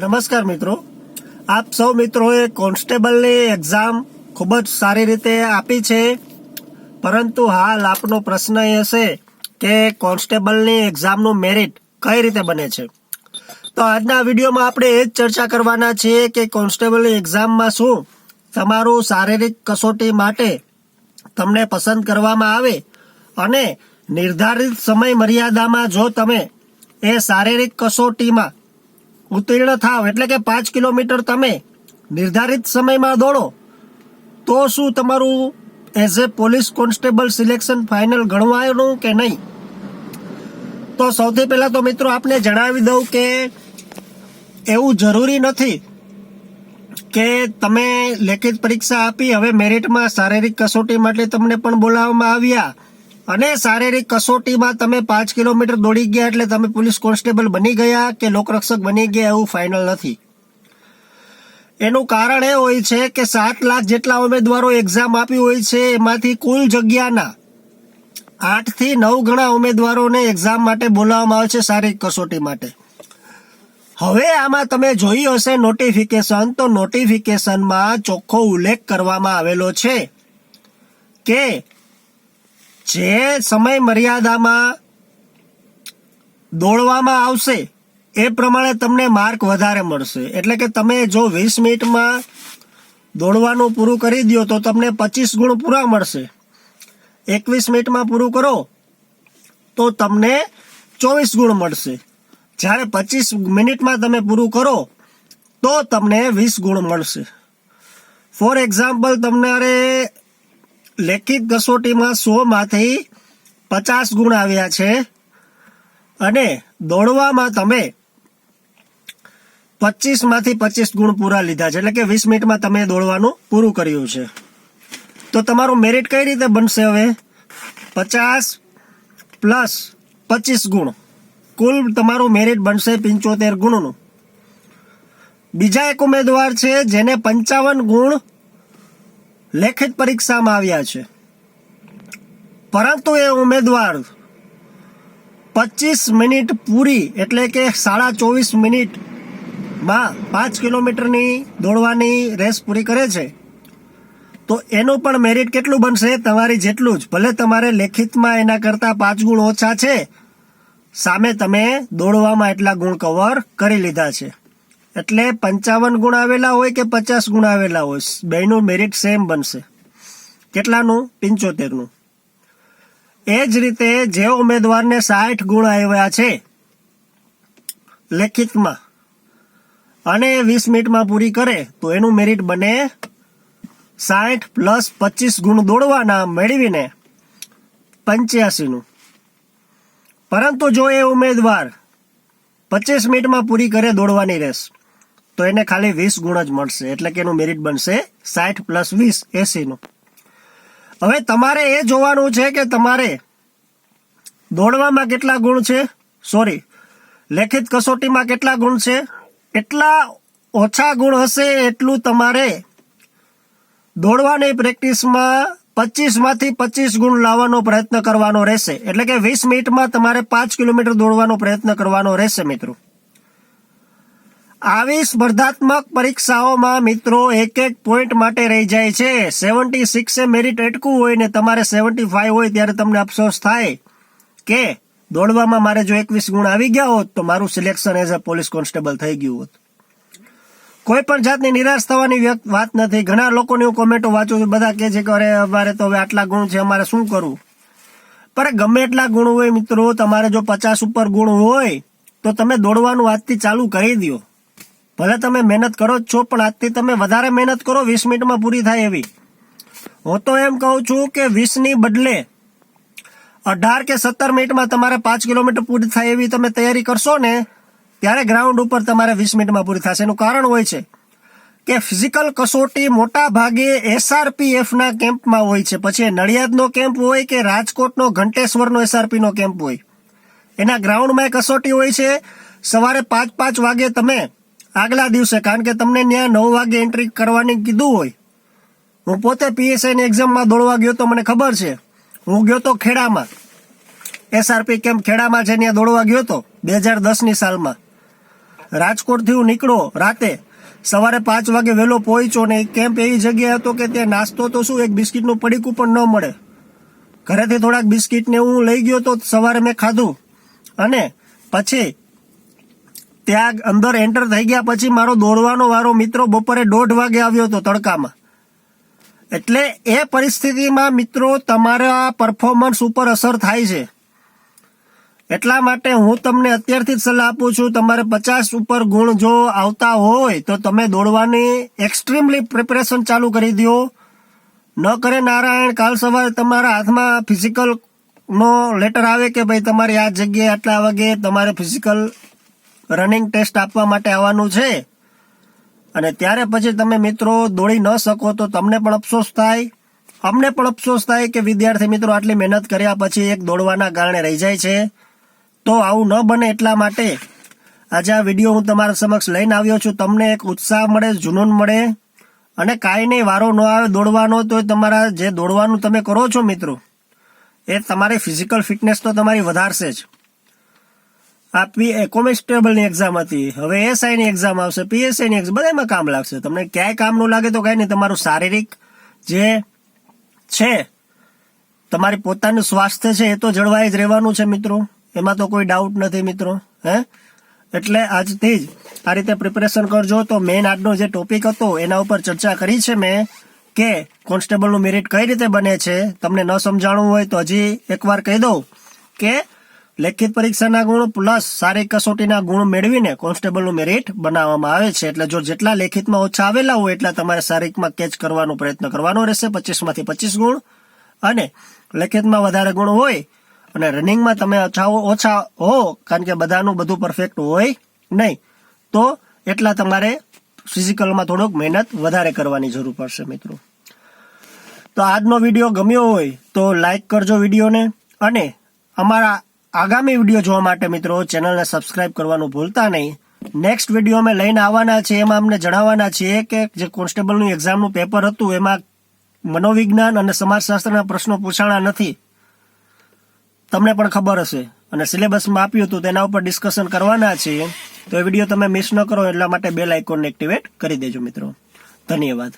નમસ્કાર મિત્રો. આપ સૌ મિત્રોએ કોન્સ્ટેબલની એક્ઝામ ખૂબ જ સારી રીતે આપી છે. પરંતુ હાલ આપનો પ્રશ્ન એ હશે કે કોન્સ્ટેબલની એક્ઝામનું મેરિટ કઈ રીતે બને છે? તો આજના વિડીયોમાં આપણે એ જ ચર્ચા કરવાના છીએ કે કોન્સ્ટેબલની એક્ઝામમાં શું તમારું શારીરિક કસોટી માટે તમને પસંદ કરવામાં આવે અને નિર્ધારિત સમય મર્યાદામાં જો તમે એ શારીરિક કસોટીમાં ઉત્તીર્ણ થાવ એટલે કે પાંચ કિલોમીટર તમે નિર્ધારિત સમયમાં દોડો, તો શું તમારું as a police constable selection final ગણવાનું કે નહીં? તો સૌથી પહેલાં તો મિત્રો આપને જણાવી દઉં કે એવું જરૂરી નથી કે તમે લેખિત પરીક્ષા આપી, હવે મેરિટમાં શારીરિક કસોટી માટે તમને પણ બોલાવવામાં આવ્યા. અને શારીરિક કસોટીમાં તમે પાંચ કિલોમીટર દોડી ગયા એટલે તમે પોલીસ કોન્સ્ટેબલ બની ગયા કે લોકરક્ષક બની ગયા એવું ફાઇનલ નથી. એનું કારણ એ હોય છે કે સાત લાખ જેટલા ઉમેદવારો એક્ઝામ આપી હોય છે, એમાંથી કુલ જગ્યાના આઠથી નવ ગણા ઉમેદવારોને એક્ઝામ માટે બોલાવવામાં આવે છે શારીરિક કસોટી માટે. હવે આમાં તમે જોઈ હશે નોટિફિકેશન તો નોટિફિકેશનમાં ચોખ્ખો ઉલ્લેખ કરવામાં આવેલો છે કે જે સમય મર્યાદામાં દોડવામાં આવશે, એ પ્રમાણે તમને માર્ક વધારે મળશે. એટલે કે તમે જો વીસ મિનિટમાં દોડવાનું પૂરું કરી દો તો તમને પચીસ ગુણ પૂરા મળશે. એકવીસ મિનિટમાં પૂરું કરો, તો તમને ચોવીસ ગુણ મળશે. જ્યારે પચીસ મિનિટમાં તમે પૂરું કરો, તો તમને વીસ ગુણ મળશે. ફોર એક્ઝામ્પલ તમારે લેખિત કસોટીમાં સો માંથી પચાસ ગુણ આવ્યા છે. અને દોડવામાં તમે પચીસમાંથી પચીસ ગુણ પૂરા લીધા છે. એટલે કે વીસ મિનિટમાં તમે દોડવાનું પૂરું કર્યું છે. તો તમારું મેરિટ કઈ રીતે બનશે હવે? પચાસ પ્લસ પચીસ ગુણ. કુલ તમારું મેરિટ બનશે પંચોતેર ગુણનું. બીજા એક ઉમેદવાર છે જેને પંચાવન ગુણ લેખિત પરીક્ષામાં આવ્યા છે. પરંતુ એ ઉમેદવાર પચીસ મિનિટ પૂરી એટલે કે સાડા ચોવીસ મિનિટમાં પાંચ કિલોમીટરની દોડવાની રેસ પૂરી કરે છે. તો એનું પણ મેરિટ કેટલું બનશે? તમારી જેટલું જ. ભલે તમારે લેખિતમાં એના કરતાં પાંચ ગુણ ઓછા છે. સામે તમે દોડવામાં એટલા ગુણ કવર કરી લીધા છે. એટલે પંચાવન ગુણ આવેલા હોય કે પચાસ ગુણ આવેલા હોય? બેનું મેરિટ સેમ બનશે. કેટલાનું? પંચોતેરનું. એ જ રીતે જે ઉમેદવારને સાઠ ગુણ આવ્યા છે, લેખિતમાં, અને વીસ મિનિટમાં પૂરી કરે, તો એનું મેરિટ બને સાઠ પ્લસ પચીસ ગુણ દોડવાના મેળવીને પંચ્યાસીનું. પરંતુ જો એ ઉમેદવાર પચીસ મિનિટમાં પૂરી કરે, દોડવાની રેસ તો એને ખાલી વીસ ગુણ જ મળશે, એટલે કે એનું મેરિટ બનશે સાઠ પ્લસ વીસ એસીનું હવે તમારે એ જોવાનું છે કે તમારે દોડવામાં કેટલા ગુણ છે? સોરી લેખિત કસોટીમાં કેટલા ગુણ છે? એટલા ઓછા ગુણ હશે એટલું તમારે દોડવાની પ્રેક્ટિસમાં પચીસમાંથી પચીસ ગુણ લાવવાનો પ્રયત્ન કરવાનો રહેશે. એટલે કે વીસ મિનિટમાં તમારે પાંચ કિલોમીટર દોડવાનો પ્રયત્ન કરવાનો રહેશે મિત્રો. આવી સ્પર્ધાત્મક પરીક્ષાઓમાં મિત્રો એક એક પોઈન્ટ માટે રહી જાય છે. સેવન્ટી સિક્સે મેરિટ અટકવું હોય ને તમારે સેવન્ટી ફાઈવ હોય ત્યારે તમને અફસોસ થાય કે દોડવામાં મારે જો એકવીસ ગુણ આવી ગયા હોત તો મારું selection as a police constable થઈ ગયું હોત. કોઈ પણ જાતની નિરાશ થવાની વાત નથી. ઘણા લોકોની હું કોમેન્ટો વાંચું છું. બધા કહે છે કે અરે અમારે તો હવે આટલા ગુણ છે, અમારે શું કરવું? પણ ગમે એટલા ગુણ હોય મિત્રો, તમારે જો પચાસ ઉપર ગુણ હોય તો તમે દોડવાનું આજથી ચાલુ કરી દો ભલે તમે મહેનત કરો જ છો, પણ આજથી તમે વધારે મહેનત કરો, વીસ મિનિટમાં પૂરી થાય એવી. હું તો એમ કહું છું કે વીસની બદલે અઢાર કે સત્તર મિનિટમાં તમારે પાંચ કિલોમીટર પૂરી થાય એવી તમે તૈયારી કરશો ને, ત્યારે ગ્રાઉન્ડ ઉપર તમારે વીસ મિનિટમાં પૂરી થશે. એનું કારણ હોય છે કે ફિઝિકલ કસોટી મોટા ભાગે એસઆરપીએફના કેમ્પમાં હોય છે. પછી નડિયાદનો કેમ્પ હોય કે રાજકોટનો ઘંટેશ્વરનો એસઆરપીનો કેમ્પ હોય. એના ગ્રાઉન્ડમાં કસોટી હોય છે. સવારે પાંચ પાંચ વાગે તમે આગલા દિવસે, કારણ કે તમને ત્યાં નવ વાગે એન્ટ્રી કરવાની કીધું હોય. હું પોતે પીએસઆઈની એક્ઝામમાં દોડવા ગયો તો મને ખબર છે. હું ગયો તો ખેડામાં. એસઆરપી કેમ્પ ખેડામાં છે ત્યાં દોડવા ગયો તો, બે હજાર દસની સાલમાં. રાજકોટથી હું નીકળો રાતે, સવારે પાંચ વાગે વહેલો પહોંચ્યો ને કેમ્પ એવી જગ્યાએ હતો કે ત્યાં નાસ્તો તો શું, એક બિસ્કિટનું પડીકું પણ ન મળે. ઘરેથી થોડાક બિસ્કિટને હું લઈ ગયો તો સવારે મેં ખાધું. અને પછી ત્યાં અંદર એન્ટર થઈ ગયા પછી મારો દોડવાનો વારો મિત્રો બપોરે દોઢ વાગે આવ્યો હતો તડકામાં. એટલે એ પરિસ્થિતિમાં મિત્રો તમારા પરફોર્મન્સ ઉપર અસર થાય છે. એટલા માટે હું તમને અત્યારથી જ સલાહ આપું છું, તમારે પચાસ ઉપર ગુણ જો આવતા હોય તો તમે દોડવાની એક્સ્ટ્રીમલી પ્રિપરેશન ચાલુ કરી દો. ન કરે નારાયણ, કાલ સવારે તમારા હાથમાં ફિઝિકલનો લેટર આવે કે ભાઈ તમારી આ જગ્યાએ આટલા વાગે તમારે ફિઝિકલ રનિંગ ટેસ્ટ આપવા માટે આવવાનું છે. અને ત્યારે પછી તમે મિત્રો દોડી ન શકો તો તમને પણ અફસોસ થાય. અમને પણ અફસોસ થાય કે વિદ્યાર્થી મિત્રો આટલી મહેનત કર્યા પછી એક દોડવાના કારણે રહી જાય છે. તો આવું ન બને એટલા માટે આજે આ વીડિયો હું તમારા સમક્ષ લઈને આવ્યો છું. તમને એક ઉત્સાહ મળે, જુનૂન મળે. અને કાંઈ નહીં, વારો ન આવે દોડવાનો તો તમારા જે દોડવાનું તમે કરો છો મિત્રો, એ તમારી ફિઝિકલ ફિટનેસ તો તમારી વધારશે જ. આ પી કોન્સ્ટેબલની એક્ઝામ હતી. હવે એસઆઈની એક્ઝામ આવશે પીએસઆઈની એક્ઝામ બધામાં કામ લાગશે. તમને ક્યાંય કામ ન લાગે તો કાંઈ નહીં, તમારું શારીરિક જે છે, તમારી પોતાનું સ્વાસ્થ્ય છે, એ તો જળવાઈ જ રહેવાનું છે મિત્રો. એમાં તો કોઈ ડાઉટ નથી મિત્રો, હે? એટલે આજથી જ આ રીતે પ્રિપેરેશન કરજો. તો મેઇન આજનો જે ટોપિક હતો, એના ઉપર ચર્ચા કરી છે મેં કે કોન્સ્ટેબલનું મેરિટ કઈ રીતે બને છે. તમને ન સમજાણું હોય તો હજી એકવાર કહી દઉં કે લેખિત પરીક્ષાના ગુણ પ્લસ સારી કસોટીના ગુણ મેળવીને કોન્સ્ટેબલનું મેરિટ બનાવવામાં આવે છે. એટલે જો જેટલા લેખિતમાં ઓછા આવેલા હોય એટલા તમારે શારીરિકમાં કેચ કરવાનો પ્રયત્ન કરવાનો રહેશે. પચીસમાંથી પચીસ ગુણ અને લેખિતમાં વધારે ગુણ હોય અને રનિંગમાં તમે ઓછા ઓછા હો, કારણ કે બધાનું બધું પરફેક્ટ હોય નહીં, તો એટલા તમારે ફિઝિકલમાં થોડોક મહેનત વધારે કરવાની જરૂર પડશે મિત્રો. તો આજનો વીડિયો ગમ્યો હોય તો લાઈક કરજો વિડીયોને અને અમારા આગામી વીડિયો જોવા માટે મિત્રો ચેનલને સબસ્ક્રાઇબ કરવાનું ભૂલતા નહીં. નેક્સ્ટ વીડિયો અમે લઈને આવવાના છીએ, એમાં અમને જણાવવાના છીએ કે જે કોન્સ્ટેબલનું એક્ઝામનું પેપર હતું, એમાં મનોવિજ્ઞાન અને સમાજશાસ્ત્રના પ્રશ્નો પૂછાણા નથી. તમને પણ ખબર હશે. અને સિલેબસમાં આપ્યું હતું તેના ઉપર ડિસ્કશન કરવાના છીએ. તો એ વીડિયો તમે મિસ ન કરો, એટલા માટે બેલ આઇકોનને એક્ટિવેટ કરી દેજો મિત્રો. ધન્યવાદ.